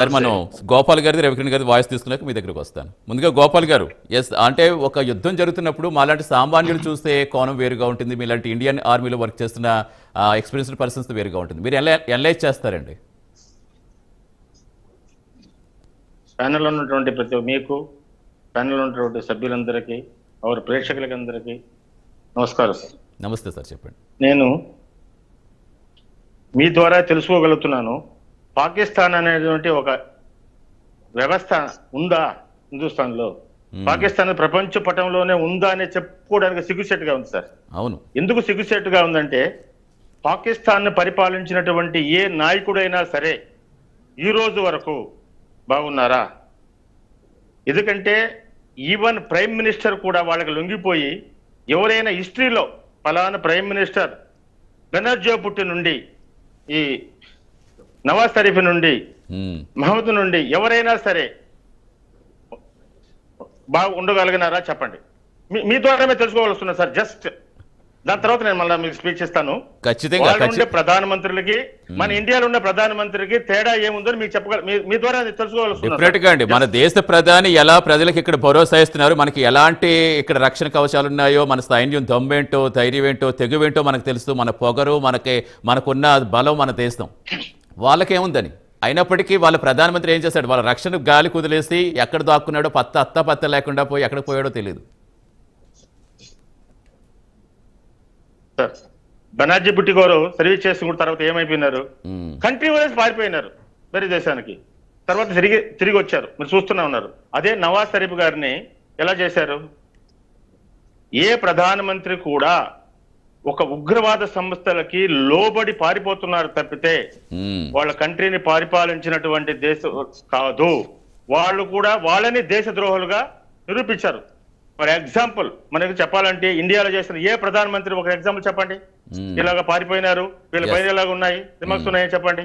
Sir మనం గోపాల్ గారిది రవికిరణ్ గారి వాయిస్ తీసుకున్నాక మీ దగ్గరకు వస్తాను. ముందుగా గోపాల్ గారు ఎస్ అంటే ఒక యుద్ధం జరుగుతున్నప్పుడు మాలాంటి సామాన్యులు చూస్తే కోణం వేరుగా ఉంటుంది. మీలాంటి ఇండియన్ ఆర్మీలో వర్క్ చేస్తున్న ఎక్స్పీరియన్స్డ్ పర్సన్స్ వేరుగా ఉంటుంది. మీరు ఎలా ఎనలైజ్ చేస్తారండి. ప్యానెల్ ఉన్నటువంటి ప్రతి మీకు ప్యానెల్ ఉన్నటువంటి సభ్యులందరికీ వారి ప్రేక్షకులకి అందరికీ నమస్కారం సార్. నమస్తే సార్ చెప్పండి. నేను మీ ద్వారా తెలుసుకోగలుగుతున్నాను. పాకిస్తాన్ అనేటువంటి ఒక వ్యవస్థ ఉందా హిందుస్థాన్లో. పాకిస్తాన్ ప్రపంచ పటంలోనే ఉందా అని చెప్పుకోవడానికి సిగ్గుసేటుగా ఉంది సార్. అవును. ఎందుకు సిగ్గుసేటుగా ఉందంటే పాకిస్తాన్ పరిపాలించినటువంటి ఏ నాయకుడైనా సరే ఈ రోజు వరకు బాగున్నారా? ఎందుకంటే ఈవెన్ ప్రైమ్ మినిస్టర్ కూడా వాళ్ళకి లొంగిపోయి ఎవరైనా హిస్టరీలో ఫలానా ప్రైమ్ మినిస్టర్ బెనర్జో పుట్టి నుండి ఈ నవాజ్ షరీఫ్ నుండి మ్మ్. మహమ్మద్ నుండి ఎవరైనా సరే బాగా ఉండగలిగినారా చెప్పండి. మీ- మీ ద్వారానే తెలుసుకోవాల్సిన సార్ జస్ట్. దాని తర్వాత నేను మళ్ళీ మీకు స్పీచ్ ఇస్తాను. ఖచ్చితంగా ఉండే ప్రధానమంత్రులకి మన ఇండియాలో ఉన్న ప్రధానమంత్రికి తేడా ఏముందో మీకు చెప్పగల మీ- ద్వారా గా అండి. మన దేశ ప్రధాని ఎలా ప్రజలకు ఇక్కడ భరోసా ఇస్తున్నారు మనకి ఎలాంటి ఇక్కడ రక్షణ కవచాలు ఉన్నాయో మన సైన్యం దమ్మేంటో ధైర్యం ఏంటో తెగువేంటో మనకు తెలుసు. మన పొగరు మనకి మనకున్న బలం మన దేశం. వాళ్ళకేముందని? అయినప్పటికీ వాళ్ళ ప్రధానమంత్రి ఏం చేశాడు? వాళ్ళ రక్షణ గాలి కుదిలేసి ఎక్కడ దాక్కున్నాడో పత్త అత్త పత్త లేకుండా పోయి ఎక్కడ పోయాడో తెలియదు బెనర్జీ బుట్టి గారు సర్వీస్ చేసుకున్న తర్వాత ఏమైపోయినారు. కంట్రీ వైజ్ పారిపోయినారు వేరే దేశానికి. తర్వాత తిరిగి తిరిగి వచ్చారు. మీరు చూస్తూనే ఉన్నారు. అదే నవాజ్ షరీఫ్ గారిని ఎలా చేశారు? ఏ ప్రధానమంత్రి కూడా ఒక ఉగ్రవాద సంస్థలకి లోబడి పారిపోతున్నారు తప్పితే. వాళ్ళ కంట్రీని పరిపాలించినటువంటి దేశం కాదు వాళ్ళు కూడా వాళ్ళని దేశ ద్రోహులుగా నిరూపించారు ఫర్ ఎగ్జాంపుల్ మనకి చెప్పాలంటే ఇండియాలో చేసిన ఏ ప్రధానమంత్రి ఒక ఎగ్జాంపుల్ చెప్పండి. ఇలాగ పారిపోయినారు వీళ్ళ. పైన ఇలాగ ఉన్నాయి రిమార్క్స్ ఉన్నాయి చెప్పండి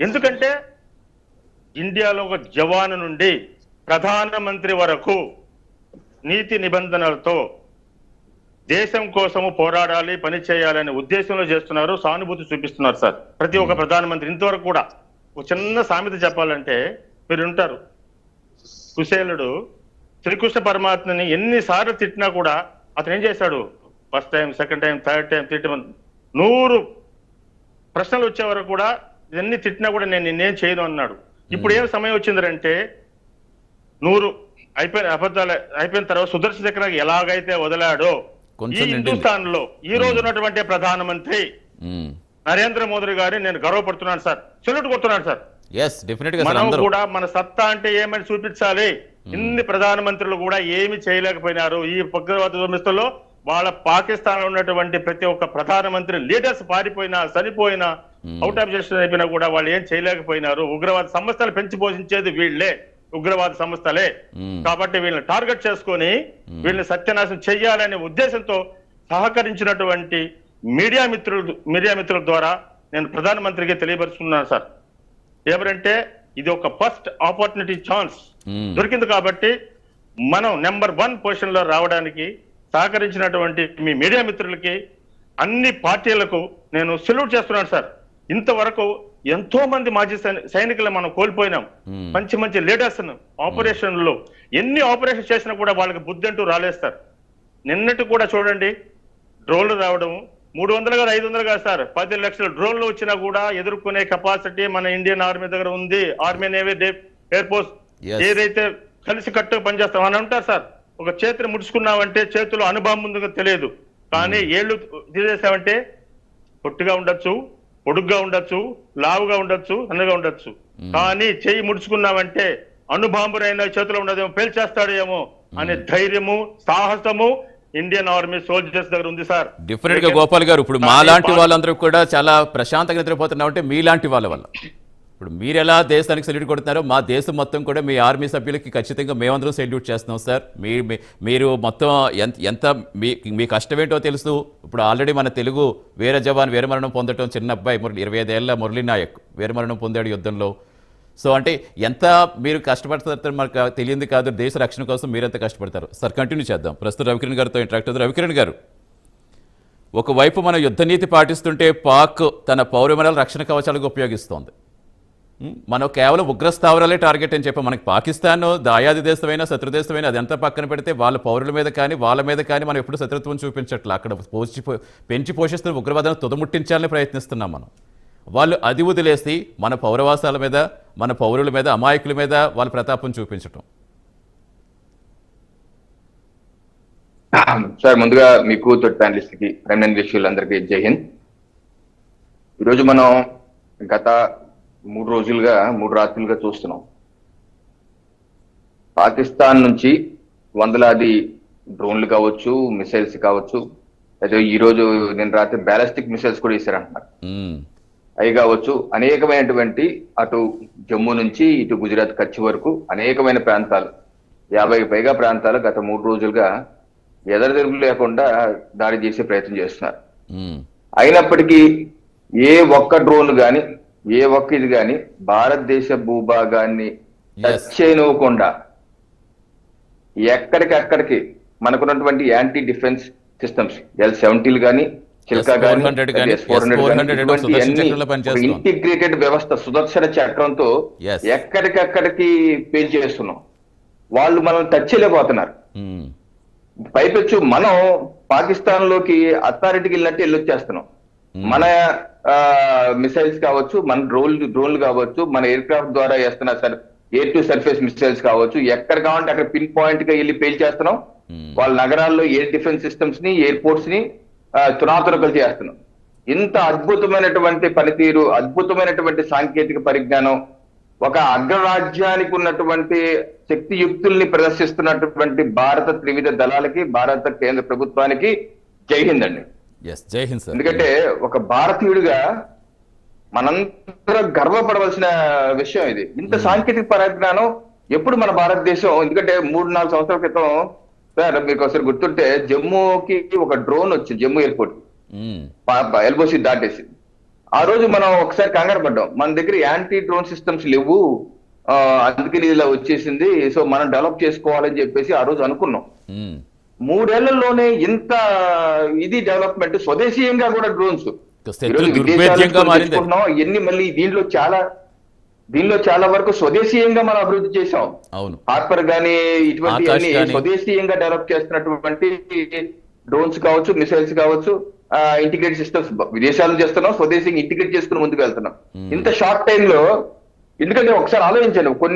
ఎందుకంటే ఇండియాలో ఒక జవాను నుండి ప్రధానమంత్రి వరకు నీతి నిబంధనలతో దేశం కోసము పోరాడాలి పని చేయాలనే ఉద్దేశంలో చేస్తున్నారు సానుభూతి చూపిస్తున్నారు సార్. ప్రతి ఒక్క ప్రధానమంత్రి ఇంతవరకు కూడా ఒక చిన్న సామెత చెప్పాలంటే మీరు ఉంటారు కుశేలుడు శ్రీకృష్ణ పరమాత్మని ఎన్నిసార్లు తిట్టినా కూడా అతను ఏం చేశాడు? First time second time third time తిట్టడం నూరు ప్రశ్నలు వచ్చే వరకు కూడా ఇవన్నీ తిట్టినా కూడా నేను నిన్నేం చేయను అన్నాడు. ఇప్పుడు ఏం సమయం వచ్చిందంటే నూరు అయిపోయిన అబద్ధాలు అయిపోయిన తర్వాత సుదర్శన చక్ర ఎలాగైతే వదిలాడో ఈ. హిందుస్థాన్లో ఈ రోజు ఉన్నటువంటి ప్రధానమంత్రి. నరేంద్ర మోదీ గారిని నేను గర్వపడుతున్నాను సార్. చెల్లుడు కొడుతున్నాను సార్. మనం కూడా మన సత్తా అంటే ఏమని చూపించాలి? ఇన్ని ప్రధానమంత్రులు కూడా ఏమి చేయలేకపోయినారు. ఈ ఉగ్రవాద సంస్థలో వాళ్ళ పాకిస్తాన్లో ఉన్నటువంటి ప్రతి ఒక్క ప్రధానమంత్రి లీడర్స్ పారిపోయినా చనిపోయినా అవుట్ ఆఫ్ జస్టిస్ అయిపోయినా కూడా వాళ్ళు ఏం చేయలేకపోయినారు. ఉగ్రవాద సంస్థలు పెంచి పోషించేది వీళ్ళే. ఉగ్రవాద సంస్థలే. కాబట్టి వీళ్ళని టార్గెట్ చేసుకొని వీళ్ళని సత్యనాశనం చెయ్యాలనే ఉద్దేశంతో సహకరించినటువంటి మీడియా మిత్రులు మీడియా మిత్రుల ద్వారా నేను ప్రధానమంత్రికి తెలియపరుచుకున్నాను సార్ ఏమరంటే ఇది ఒక ఫస్ట్ ఆపర్చునిటీ ఛాన్స్. దొరికింది కాబట్టి మనం నెంబర్ వన్ పొజిషన్లో రావడానికి సహకరించినటువంటి మీ మీడియా మిత్రులకి అన్ని పార్టీలకు నేను సెల్యూట్ చేస్తున్నాను సార్ ఇంతవరకు ఎంతో మంది మాజీ సైని- సైనికులు మనం కోల్పోయినాం. మంచి మంచి లీడర్స్ ఆపరేషన్లో ఎన్ని ఆపరేషన్ చేసినా కూడా వాళ్ళకి బుద్ధి అంటూ రాలేస్తారు. నిన్నటి కూడా చూడండి డ్రోన్లు రావడం. మూడు వందలు కాదు ఐదు వందలు కాదు సార్. పది లక్షల డ్రోన్లు వచ్చినా కూడా ఎదుర్కొనే కెపాసిటీ మన ఇండియన్ ఆర్మీ దగ్గర ఉంది. Army navy air force. ఏదైతే కలిసి కట్టుగా పనిచేస్తాం అని అంటారు సార్. ఒక చేతిని ముడుచుకున్నామంటే చేతిలో అనుభవం ఉందో తెలియదు. కానీ ఏళ్ళు తీసేసామంటే పొట్టిగా ఉండొచ్చు. పొడుగ్గా ఉండొచ్చు లావుగా ఉండొచ్చు సన్నగా ఉండొచ్చు. కానీ చెయ్యి ముడుచుకున్నామంటే అణుబాంబురైన చేతిలో ఉండదేమో పేల్చేస్తాడేమో అనే ధైర్యము సాహసము ఇండియన్ ఆర్మీ సోల్జర్స్ దగ్గర ఉంది సార్. డిఫరెంట్గా గోపాల్ గారు ఇప్పుడు మా లాంటి వాళ్ళందరూ కూడా చాలా ప్రశాంతంగా నిద్రపోతున్నాం అంటే మీలాంటి వాళ్ళ వల్ల. ఇప్పుడు మీరు ఎలా దేశానికి సెల్యూట్ కొడుతున్నారో మా దేశం మొత్తం కూడా మీ ఆర్మీ సభ్యులకి ఖచ్చితంగా మేమందరం సెల్యూట్ చేస్తున్నాం సార్ మీ మీరు మొత్తం ఎంత ఎంత మీ మీ కష్టమేంటో తెలుసు. ఇప్పుడు ఆల్రెడీ మన తెలుగు వీర జవాన్ వీరమరణం పొందటం చిన్న అబ్బాయి మురళి ఇరవై ఐదేళ్ళ మురళీ నాయక్ వీరమరణం పొందాడు యుద్ధంలో. సో అంటే ఎంత మీరు కష్టపడతారు మనకు తెలియంది కాదు దేశ రక్షణ కోసం మీరెంత కష్టపడతారు. సార్ కంటిన్యూ చేద్దాం. ప్రస్తుతం రవికిరణ్ గారితో ఇంటరాక్ట్ అవుతారు రవికిరణ్ గారు ఒకవైపు మన యుద్ధనీతి పాటిస్తుంటే పాక్ తన పౌరమల రక్షణ కవచాలకు ఉపయోగిస్తోంది. మనం కేవలం ఉగ్రస్థావరాలే టార్గెట్ అని చెప్పి. మనకి పాకిస్తాన్ దాయాది దేశమైనా శత్రుదేశమైనా అదంతా పక్కన పెడితే వాళ్ళ పౌరుల మీద కానీ వాళ్ళ మీద కానీ మనం ఎప్పుడు శత్రుత్వం చూపించట్లే. అక్కడ పోషి పెంచి పోషిస్తున్న ఉగ్రవాదాన్ని తుదముట్టించాలని ప్రయత్నిస్తున్నాం మనం. వాళ్ళు అది వదిలేసి మన పౌరవాసాల మీద మన పౌరుల మీద అమాయకుల మీద వాళ్ళ ప్రతాపం చూపించటం. సార్ ముందుగా మీకు తోటి ప్యానలిస్ట్కి ప్రైమ్ జై హింద్. ఈరోజు మనం గత మూడు రోజులుగా మూడు రాత్రులుగా చూస్తున్నాం. పాకిస్తాన్ నుంచి వందలాది డ్రోన్లు కావచ్చు మిసైల్స్ కావచ్చు అయితే ఈ రోజు నేను రాత్రి బ్యాలిస్టిక్ మిసైల్స్ కూడా ఇస్తారంటున్నారు అవి కావచ్చు అనేకమైనటువంటి అటు జమ్మూ నుంచి ఇటు గుజరాత్ కచ్ వరకు అనేకమైన ప్రాంతాలు యాభైకి పైగా ప్రాంతాలు గత మూడు రోజులుగా ఎదరదిరుగు లేకుండా దాడి చేసే ప్రయత్నం చేస్తున్నారు. అయినప్పటికీ ఏ ఒక్క డ్రోన్ గాని ఏ ఒక్క ఇది గాని భారతదేశ భూభాగాన్ని చేయనివ్వకుండా ఎక్కడికక్కడికి మనకున్నటువంటి యాంటీ డిఫెన్స్ సిస్టమ్స్ ఎల్ సెవెంటీలు కానీ చిల్కా కానీ S-400 గాని, S-400 ఏమో సుదర్శన చక్రంలో పనిచేస్తున్నాం. ఇంటిగ్రేటెడ్ వ్యవస్థ సుదర్శన చక్రంతో. ఎక్కడికక్కడికి పేల్చేస్తున్నాం వాళ్ళు మనల్ని టచ్ చేయలేకపోతున్నారు ఉం, పైపెచ్చు మనం పాకిస్తాన్లోకి అథారిటీకి వెళ్ళినట్టు వెళ్ళొచ్చేస్తున్నాం Hmm. మన మిసైల్స్ కావచ్చు మన డ్రోన్ డ్రోన్లు కావచ్చు మన ఎయిర్ క్రాఫ్ట్ ద్వారా వేస్తున్న sir air to surface missiles కావచ్చు ఎక్కడ కావాలంటే అక్కడ పిన్ పాయింట్గా వెళ్ళి పేల్చేస్తున్నాం. వాళ్ళ నగరాల్లో ఎయిర్ డిఫెన్స్ సిస్టమ్స్ని ఎయిర్పోర్ట్స్ని తునాతునకలు చేస్తున్నాం. ఇంత అద్భుతమైనటువంటి పనితీరు అద్భుతమైనటువంటి సాంకేతిక పరిజ్ఞానం ఒక అగ్రరాజ్యానికి ఉన్నటువంటి శక్తియుక్తుల్ని ప్రదర్శిస్తున్నటువంటి భారత త్రివిధ దళాలకి భారత కేంద్ర ప్రభుత్వానికి జై హింద్ అండి ఎందుకంటే ఒక భారతీయుడిగా మనందరం గర్వపడవలసిన విషయం ఇది. ఇంత సాంకేతిక పరిజ్ఞానం ఎప్పుడు మన భారతదేశం ఎందుకంటే మూడు నాలుగు సంవత్సరాల క్రితం సార్ మీకు ఒకసారి గుర్తుంటే జమ్మూకి ఒక డ్రోన్ వచ్చింది జమ్మూ ఎయిర్పోర్ట్. ఉం, ఎల్బోసి దాటేసి ఆ రోజు మనం ఒకసారి కంగారు పడ్డాం. మన దగ్గర యాంటీ డ్రోన్ సిస్టమ్స్ లేవు. అందుకని ఇలా వచ్చేసింది. సో మనం డెవలప్ చేసుకోవాలని చెప్పేసి ఆ రోజు అనుకున్నాం. ఉం. మూడేళ్ళలోనే ఇంత ఇది డెవలప్మెంట్ స్వదేశీయంగా కూడా డ్రోన్స్ ఎన్ని మళ్ళీ దీంట్లో చాలా దీనిలో చాలా వరకు స్వదేశీయంగా మనం అభివృద్ధి చేశాం. అవును. హార్పర్ గానీ ఇటువంటి. స్వదేశీయంగా డెవలప్ చేస్తున్నటువంటి డ్రోన్స్ కావచ్చు మిసైల్స్ కావచ్చు ఇంటిగ్రేట్ సిస్టమ్స్ విదేశాలు చేస్తున్నాం స్వదేశీయంగా ఇంటిగ్రేట్ చేసుకుని ముందుకు వెళ్తున్నాం. ఇంత షార్ట్ టైం లో ఎందుకంటే ఒకసారి ఆలోచించాను కొన్ని